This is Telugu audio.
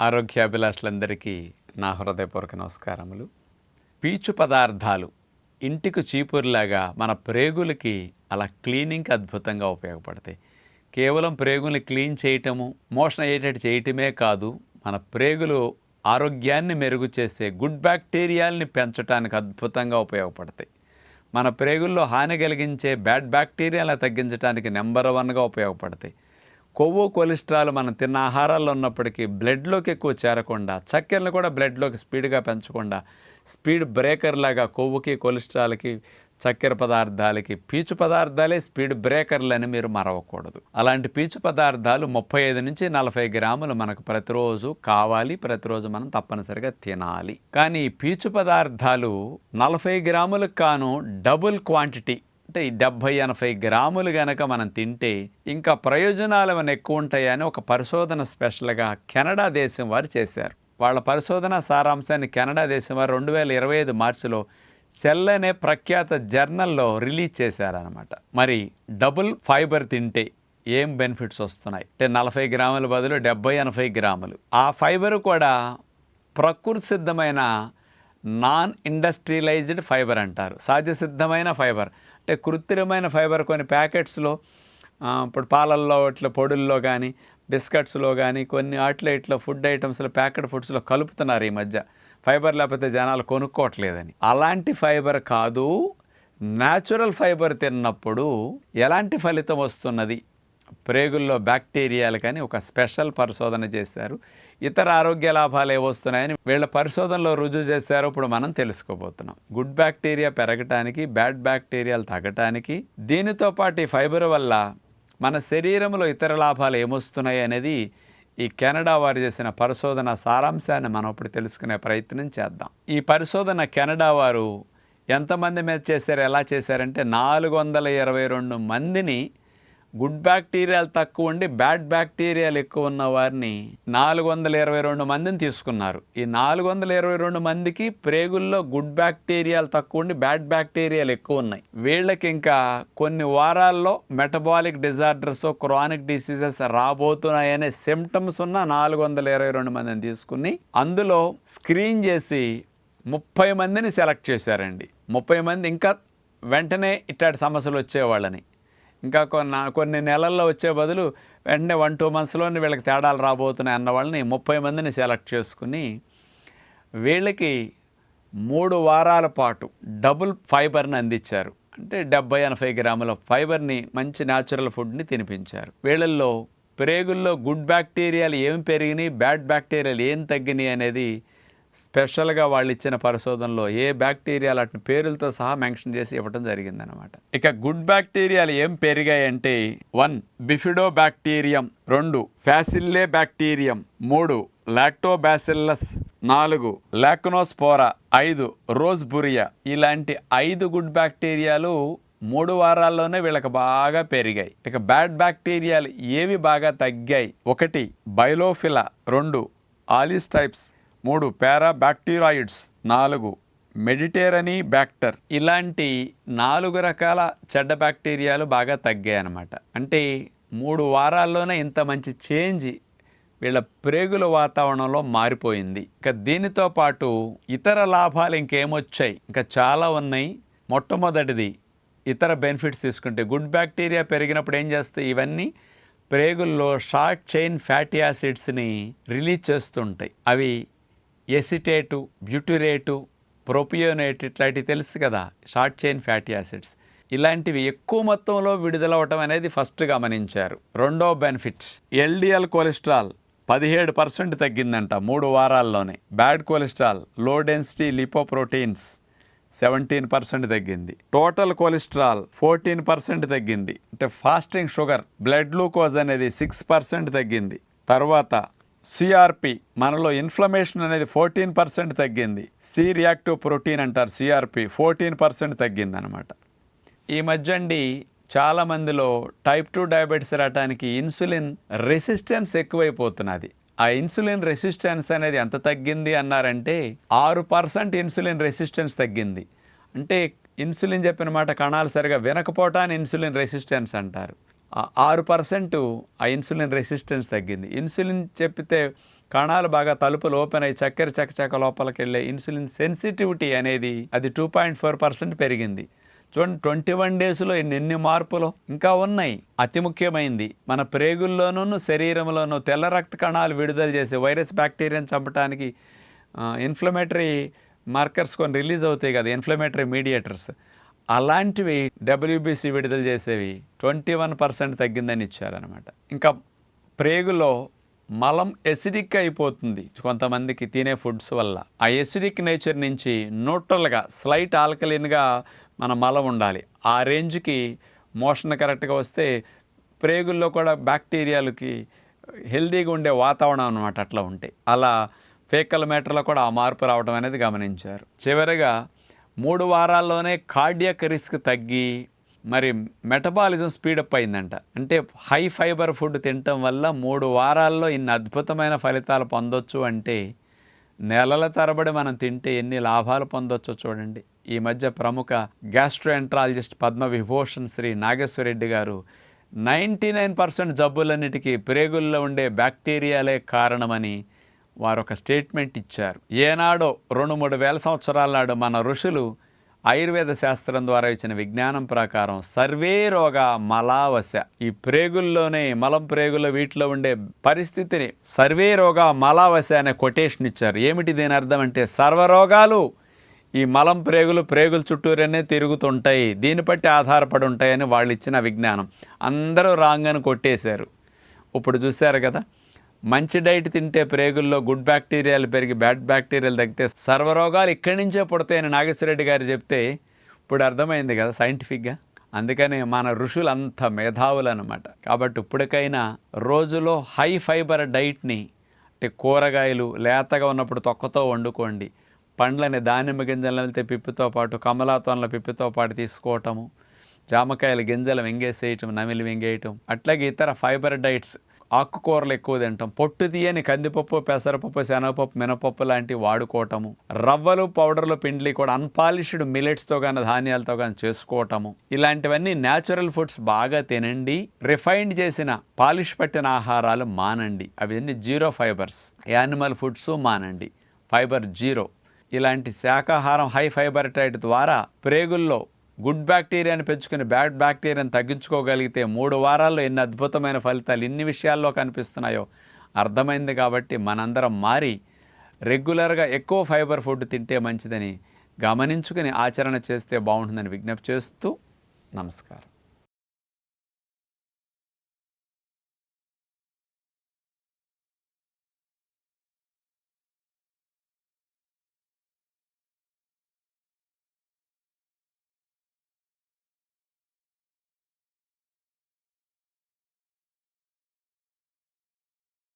ఆరోగ్యాభిలాషులందరికీ నా హృదయపూర్వక నమస్కారములు. పీచు పదార్థాలు ఇంటికి చీపురులాగా మన ప్రేగులకి అలా క్లీనింగ్కి అద్భుతంగా ఉపయోగపడతాయి. కేవలం ప్రేగుల్ని క్లీన్ చేయటము మోషన్ అయ్యేటట్టు చేయటమే కాదు మన ప్రేగులు ఆరోగ్యాన్ని మెరుగు చేసే గుడ్ బ్యాక్టీరియాల్ని పెంచడానికి అద్భుతంగా ఉపయోగపడతాయి. మన ప్రేగుల్లో హాని కలిగించే బ్యాడ్ బ్యాక్టీరియాలను తగ్గించడానికి నెంబర్ వన్గా ఉపయోగపడతాయి. కొవ్వు కొలెస్ట్రాల్ మనం తిన్న ఆహారాల్లో ఉన్నప్పటికీ బ్లడ్లోకి ఎక్కువ చేరకుండా చక్కెరను కూడా బ్లడ్లోకి స్పీడ్గా పెంచకుండా స్పీడ్ బ్రేకర్ లాగా కొవ్వుకి కొలెస్ట్రాల్కి చక్కెర పదార్థాలకి పీచు పదార్థాలే స్పీడ్ బ్రేకర్లు అని మీరు మరవకూడదు. అలాంటి పీచు పదార్థాలు ముప్పై ఐదు నుంచి నలభై గ్రాములు మనకు ప్రతిరోజు కావాలి ప్రతిరోజు మనం తప్పనిసరిగా తినాలి. కానీ ఈ పీచు పదార్థాలు నలభై గ్రాములకు కాను డబుల్ క్వాంటిటీ అంటే ఈ డెబ్భై ఎనభై గ్రాములు గనక మనం తింటే ఇంకా ప్రయోజనాలు ఏమైనా ఎక్కువ ఉంటాయని ఒక పరిశోధన స్పెషల్గా కెనడా దేశం వారు చేశారు. వాళ్ళ పరిశోధన సారాంశాన్ని కెనడా దేశం వారు రెండు వేల ఇరవై ఐదు మార్చిలో సెల్ అనే ప్రఖ్యాత జర్నల్లో రిలీజ్ చేశారనమాట మరి డబుల్ ఫైబర్ తింటే ఏం బెనిఫిట్స్ వస్తున్నాయి? అంటే నలభై గ్రాముల బదులు డెబ్బై ఎనభై గ్రాములు. ఆ ఫైబర్ కూడా ప్రకృతి సిద్ధమైన నాన్ ఇండస్ట్రియలైజ్డ్ ఫైబర్ అంటారు. సహజ సిద్ధమైన ఫైబర్. అంటే కృత్రిమైన ఫైబర్ కొన్ని ప్యాకెట్స్లో ఇప్పుడు పాలల్లో ఇట్లా పొడుల్లో కానీ బిస్కెట్స్లో కానీ కొన్ని అట్లా ఇట్లా ఫుడ్ ఐటమ్స్లో ప్యాకెట్ ఫుడ్స్లో కలుపుతున్నారు ఈ మధ్య. ఫైబర్ లేకపోతే జనాలు కొనుక్కోవట్లేదని. అలాంటి ఫైబర్ కాదు. న్యాచురల్ ఫైబర్ తిన్నప్పుడు ఎలాంటి ఫలితం వస్తున్నది? ప్రేగుల్లో బ్యాక్టీరియాలు కానీ ఒక స్పెషల్ పరిశోధన చేశారు. ఇతర ఆరోగ్య లాభాలు ఏవొస్తున్నాయని వీళ్ళ పరిశోధనలో రుజువు చేశారు. ఇప్పుడు మనం తెలుసుకోబోతున్నాం. గుడ్ బ్యాక్టీరియా పెరగటానికి బ్యాడ్ బ్యాక్టీరియాలు తగ్గటానికి దీనితో పాటు ఈ ఫైబర్ వల్ల మన శరీరంలో ఇతర లాభాలు ఏమొస్తున్నాయి అనేది ఈ కెనడా వారు చేసిన పరిశోధన సారాంశాన్ని మనం ఇప్పుడు తెలుసుకునే ప్రయత్నం చేద్దాం. ఈ పరిశోధన కెనడా వారు ఎంతమంది మీద చేశారు ఎలా చేశారంటే నాలుగు వందల ఇరవై రెండు మందిని గుడ్ బ్యాక్టీరియాలు తక్కువ ఉండి బ్యాడ్ బ్యాక్టీరియాలు ఎక్కువ ఉన్న వారిని నాలుగు వందల ఇరవై రెండు మందిని తీసుకున్నారు. ఈ నాలుగు వందల ఇరవై రెండు మందికి ప్రేగుల్లో గుడ్ బ్యాక్టీరియాలు తక్కువ ఉండి బ్యాడ్ బ్యాక్టీరియాలు ఎక్కువ ఉన్నాయి. వీళ్ళకి ఇంకా కొన్ని వారాల్లో మెటబాలిక్ డిజార్డర్స్ క్రానిక్ డిసీజెస్ రాబోతున్నాయనే సిమ్టమ్స్ ఉన్న నాలుగు వందల ఇరవై రెండు మందిని తీసుకుని అందులో స్క్రీన్ చేసి ముప్పై మందిని సెలెక్ట్ చేశారండి. ముప్పై మంది ఇంకా వెంటనే ఇట్లాంటి సమస్యలు వచ్చేవాళ్ళని. ఇంకా కొన్ని కొన్ని నెలల్లో వచ్చే బదులు వెంటనే వన్ టూ మంత్స్లోనే వీళ్ళకి తేడాలు రాబోతున్నాయి అన్న వాళ్ళని ముప్పై మందిని సెలెక్ట్ చేసుకుని వీళ్ళకి మూడు వారాల పాటు డబుల్ ఫైబర్ని అందించారు. అంటే డెబ్బై ఎనభై గ్రాముల ఫైబర్ని మంచి న్యాచురల్ ఫుడ్ని తినిపించారు. వీళ్ళల్లో ప్రేగుల్లో గుడ్ బ్యాక్టీరియాలు ఏం పెరిగినాయి బ్యాడ్ బ్యాక్టీరియాలు ఏం తగ్గినాయి అనేది స్పెషల్గా వాళ్ళు ఇచ్చిన పరిశోధనలో ఏ బ్యాక్టీరియాలు అటు పేరులతో సహా మెన్షన్ చేసి ఇవ్వడం జరిగిందనమాట ఇక గుడ్ బ్యాక్టీరియాలు ఏం పెరిగాయంటే వన్ బిఫిడో బ్యాక్టీరియం రెండు ఫ్యాసిల్లే బ్యాక్టీరియం మూడు లాక్టోబాసిల్లస్ నాలుగు లాక్నోస్పోరా ఐదు రోజ్బురియా. ఇలాంటి ఐదు గుడ్ బ్యాక్టీరియాలు మూడు వారాల్లోనే వీళ్ళకి బాగా పెరిగాయి. ఇక బ్యాడ్ బ్యాక్టీరియాలు ఏవి బాగా తగ్గాయి? ఒకటి బైలోఫిలా. రెండు ఆలిస్టైప్స్ మూడు పారాబ్యాక్టీరాయిడ్స్ నాలుగు మెడిటేరనీ బ్యాక్టర్. ఇలాంటి నాలుగు రకాల చెడ్డ బ్యాక్టీరియాలు బాగా తగ్గాయి అన్నమాట అంటే మూడు వారాల్లోనే ఇంత మంచి చేంజ్ వీళ్ళ ప్రేగుల వాతావరణంలో మారిపోయింది. ఇక దీనితో పాటు ఇతర లాభాలు ఇంకేమొచ్చాయి? ఇంకా చాలా ఉన్నాయి. మొట్టమొదటిది ఇతర బెనిఫిట్స్ తీసుకుంటే గుడ్ బ్యాక్టీరియా పెరిగినప్పుడు ఏం చేస్తాయి? ఇవన్నీ ప్రేగుల్లో షార్ట్ చైన్ ఫ్యాటీ యాసిడ్స్ని రిలీజ్ చేస్తుంటాయి. అవి ఎసిటేటు బ్యూటిరేటు ప్రొపియోనేట్ ఇట్లాంటివి తెలుసు కదా షార్ట్ చైన్ ఫ్యాటీ యాసిడ్స్. ఇలాంటివి ఎక్కువ మొత్తంలో విడుదలవటం అనేది ఫస్ట్ గమనించారు. రెండో బెనిఫిట్ ఎల్డిఎల్ కొలెస్ట్రాల్ పదిహేడు పర్సెంట్ తగ్గిందంట మూడు వారాల్లోనే. బ్యాడ్ కొలెస్ట్రాల్లో డెన్సిటీ లిపోప్రోటీన్స్ సెవెంటీన్ పర్సెంట్ తగ్గింది. టోటల్ కొలెస్ట్రాల్ ఫోర్టీన్ పర్సెంట్ తగ్గింది. అంటే ఫాస్టింగ్ షుగర్ బ్లడ్ గ్లూకోజ్ అనేది సిక్స్ పర్సెంట్ తగ్గింది. తర్వాత సిఆర్పి మనలో ఇన్ఫ్లమేషన్ అనేది ఫోర్టీన్ పర్సెంట్ తగ్గింది. సి రియాక్టివ్ ప్రోటీన్ అంటారు సిఆర్పి ఫోర్టీన్ పర్సెంట్ తగ్గింది అనమాట ఈ మధ్య అండి చాలామందిలో టైప్ టూ డయాబెటీస్ రావడానికి ఇన్సులిన్ రెసిస్టెన్స్ ఎక్కువైపోతున్నది. ఆ ఇన్సులిన్ రెసిస్టెన్స్ అనేది ఎంత తగ్గింది అన్నారంటే ఆరు పర్సెంట్ ఇన్సులిన్ రెసిస్టెన్స్ తగ్గింది. అంటే ఇన్సులిన్ చెప్పిన మాట కణాలు సరిగా వినకపోవటాన్ని ఇన్సులిన్ రెసిస్టెన్స్ అంటారు. ఆరు పర్సెంట్ ఆ ఇన్సులిన్ రెసిస్టెన్స్ తగ్గింది. ఇన్సులిన్ చెప్పితే కణాలు బాగా తలుపులు ఓపెన్ అయ్యి చక్కెర చకచక లోపలికి వెళ్ళే ఇన్సులిన్ సెన్సిటివిటీ అనేది అది టూ పాయింట్ ఫోర్ పర్సెంట్ పెరిగింది. చూడండి ట్వంటీ వన్ డేస్లో ఎన్ని ఎన్ని మార్పులు ఇంకా ఉన్నాయి. అతి ముఖ్యమైనది మన ప్రేగుల్లోనూ శరీరంలోనూ తెల్ల రక్త కణాలు విడుదల చేసే వైరస్ బ్యాక్టీరియాని చంపడానికి ఇన్ఫ్లమేటరీ మార్కర్స్ కొన్ని రిలీజ్ అవుతాయి కదా ఇన్ఫ్లమేటరీ మీడియేటర్స్ అలాంటివి డబ్ల్యూబీసీ విడుదల చేసేవి ట్వంటీ వన్ పర్సెంట్ తగ్గిందని ఇచ్చారనమాట ఇంకా ప్రేగులో మలం ఎసిడిక్ అయిపోతుంది కొంతమందికి తినే ఫుడ్స్ వల్ల. ఆ ఎసిడిక్ నేచర్ నుంచి న్యూట్రల్గా స్లైట్ ఆల్కలిన్గా మన మలం ఉండాలి. ఆ రేంజ్కి మోషన్ కరెక్ట్గా వస్తే ప్రేగుల్లో కూడా బ్యాక్టీరియాలకి హెల్దీగా ఉండే వాతావరణం అనమాట అట్లా ఉంటాయి అలా ఫేకల్ మ్యాటర్లో కూడా ఆ మార్పు రావడం అనేది గమనించారు. చివరిగా మూడు వారాల్లోనే కార్డియక్ రిస్క్ తగ్గి మరి మెటబాలిజం స్పీడప్ అయిందంట. అంటే హై ఫైబర్ ఫుడ్ తినటం వల్ల మూడు వారాల్లో ఇన్ని అద్భుతమైన ఫలితాలు పొందొచ్చు అంటే నెలల తరబడి మనం తింటే ఎన్ని లాభాలు పొందొచ్చో చూడండి. ఈ మధ్య ప్రముఖ గ్యాస్ట్రోఎంట్రాలజిస్ట్ పద్మ విభూషణ్ శ్రీ నాగేశ్వరరెడ్డి గారు నైంటీ నైన్ పర్సెంట్ జబ్బులన్నిటికీ ప్రేగుల్లో ఉండే బ్యాక్టీరియాలే కారణమని వారు ఒక స్టేట్మెంట్ ఇచ్చారు. ఏనాడో రెండు మూడు వేల సంవత్సరాల నాడు మన ఋషులు ఆయుర్వేద శాస్త్రం ద్వారా ఇచ్చిన విజ్ఞానం ప్రకారం సర్వే రోగ మలావశ ఈ ప్రేగుల్లోనే మలం ప్రేగుల్లో వీటిలో ఉండే పరిస్థితిని సర్వే రోగ మలావశ అనే కొటేషన్ ఇచ్చారు. ఏమిటి దీని అర్థం అంటే సర్వరోగాలు ఈ మలం ప్రేగులు ప్రేగుల చుట్టూరనే తిరుగుతుంటాయి. దీన్ని బట్టి ఆధారపడి ఉంటాయని వాళ్ళు ఇచ్చిన విజ్ఞానం. అందరూ రాంగ్ అని కొట్టేశారు. ఇప్పుడు చూశారు కదా మంచి డైట్ తింటే ప్రేగుల్లో గుడ్ బ్యాక్టీరియాలు పెరిగి బ్యాడ్ బ్యాక్టీరియాలు తగ్గితే సర్వరోగాలు ఇక్కడి నుంచే పుడతాయని నాగేశ్వరరెడ్డి గారు చెప్తే ఇప్పుడు అర్థమైంది కదా సైంటిఫిక్గా. అందుకనే మన ఋషులు అంత మేధావులు అనమాట కాబట్టి ఇప్పటికైనా రోజులో హై ఫైబర్ డైట్ని అంటే కూరగాయలు లేతగా ఉన్నప్పుడు తొక్కతో వండుకోండి. పండ్లని దానిమ్మ గింజలు వెళ్తే పిప్పితో పాటు కమలాతోనల పిప్పితో పాటు తీసుకోవటము జామకాయల గింజలు వెంగేసేయటం నమిలి వెంగేయటం అట్లాగే ఇతర ఫైబర్ డైట్స్ ఆకుకూరలు ఎక్కువ తింటాం. పొట్టు తీయని కందిపప్పు పెసరపప్పు శనగపప్పు మినపప్పు లాంటివి వాడుకోవటము. రవ్వలు పౌడర్లు పిండ్లి కూడా అన్పాలిష్డ్ మిలెట్స్తో కానీ ధాన్యాలతో కానీ చేసుకోవటము. ఇలాంటివన్నీ న్యాచురల్ ఫుడ్స్ బాగా తినండి. రిఫైన్డ్ చేసిన పాలిష్ పట్టిన ఆహారాలు మానండి. అవన్నీ జీరో ఫైబర్స్ యానిమల్ ఫుడ్స్ మానండి. ఫైబర్ జీరో ఇలాంటి శాకాహారం హై ఫైబర్ డైట్ ద్వారా ప్రేగుల్లో గుడ్ బ్యాక్టీరియాని పెంచుకుని బ్యాడ్ బ్యాక్టీరియాని తగ్గించుకోగలిగితే మూడు వారాల్లో ఎన్ని అద్భుతమైన ఫలితాలు ఇన్ని విషయాల్లో కనిపిస్తున్నాయో అర్థమైంది కాబట్టి మనందరం మారి రెగ్యులర్గా ఎక్కువ ఫైబర్ ఫుడ్ తింటే మంచిదని గమనించుకుని ఆచరణ చేస్తే బాగుంటుందని విజ్ఞప్తి చేస్తూ నమస్కారం.